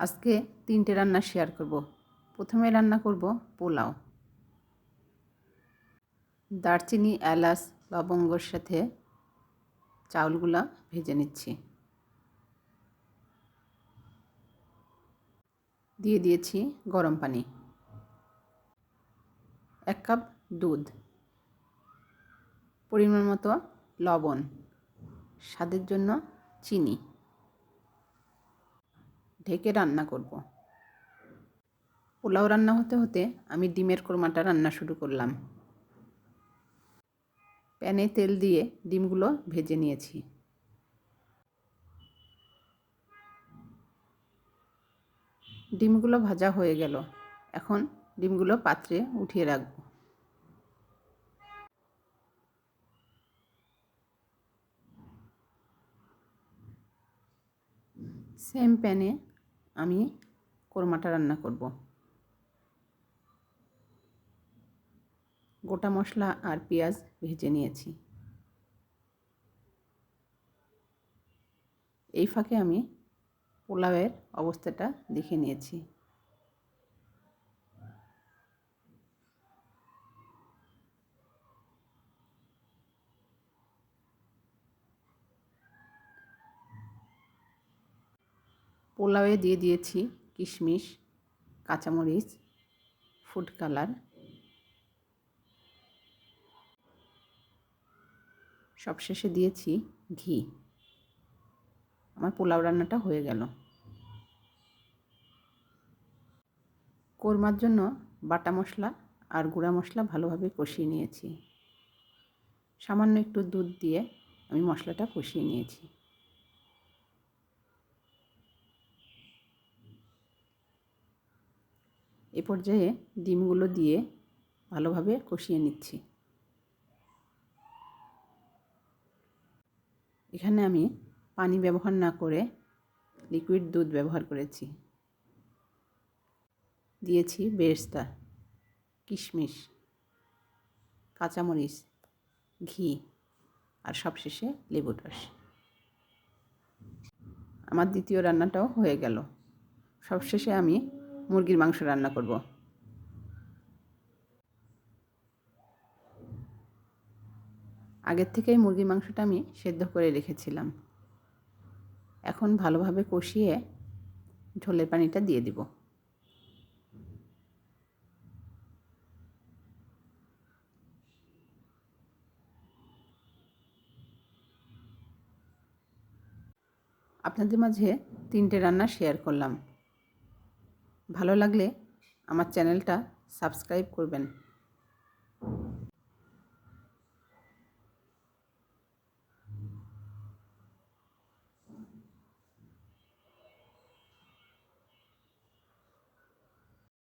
আজকে তিনটে রান্না শেয়ার করব। প্রথমে রান্না করব পোলাও। দারচিনি, এলাচ, লবঙ্গর সাথে চাউলগুলা ভেজে নিচ্ছি। দিয়ে দিয়েছি গরম পানি। এক কাপ দুধ। পরিমাণ মতো লবণ। স্বাদের জন্য চিনি। ঢেকে রান্না করব। পোলাও রান্না হতে হতে আমি ডিমের কোরমাটা রান্না শুরু করলাম। প্যানে তেল দিয়ে ডিমগুলো ভেজে নিয়েছি। ডিমগুলো ভাজা হয়ে গেল। এখন ডিমগুলো পাত্রে উঠিয়ে রাখব। সেম প্যানে আমি কোরমাটা রান্না করব। গোটা মশলা আর পেঁয়াজ ভেজে নিয়েছি। এই ফাঁকে আমি পোলাওয়ের অবস্থাটা দেখে নিয়েছি। পোলাওয়ে দিয়ে দিয়েছি কিশমিশ, কাঁচামরিচ ফুড কালার সবশেষে দিয়েছি ঘি। আমার পোলাও রান্নাটা হয়ে গেল। কোরমার জন্য বাটা মশলা আর গুঁড়া মশলা ভালোভাবে কষিয়ে নিয়েছি। সামান্য একটু দুধ দিয়ে আমি মশলাটা কষিয়ে নিয়েছি। এ পর্যায়ে ডিমগুলো দিয়ে ভালোভাবে কষিয়ে নিচ্ছি। এখানে আমি পানি ব্যবহার না করে লিকুইড দুধ ব্যবহার করেছি। দিয়েছি বেরেস্তা, কিশমিশ, কাঁচামরিচ, ঘি আর সবশেষে লেবুর রস। আমার দ্বিতীয় রান্নাটাও হয়ে গেল। সবশেষে আমি মুরগির মাংস রান্না করব। আগের থেকেই মুরগির মাংসটা আমি সেদ্ধ করে রেখেছিলাম। এখন ভালোভাবে কষিয়ে ঝোলের পানিটা দিয়ে দিব। আপনাদের মাঝে তিনটে রান্না শেয়ার করলাম। ভালো লাগলে আমার চ্যানেলটা সাবস্ক্রাইব করবেন।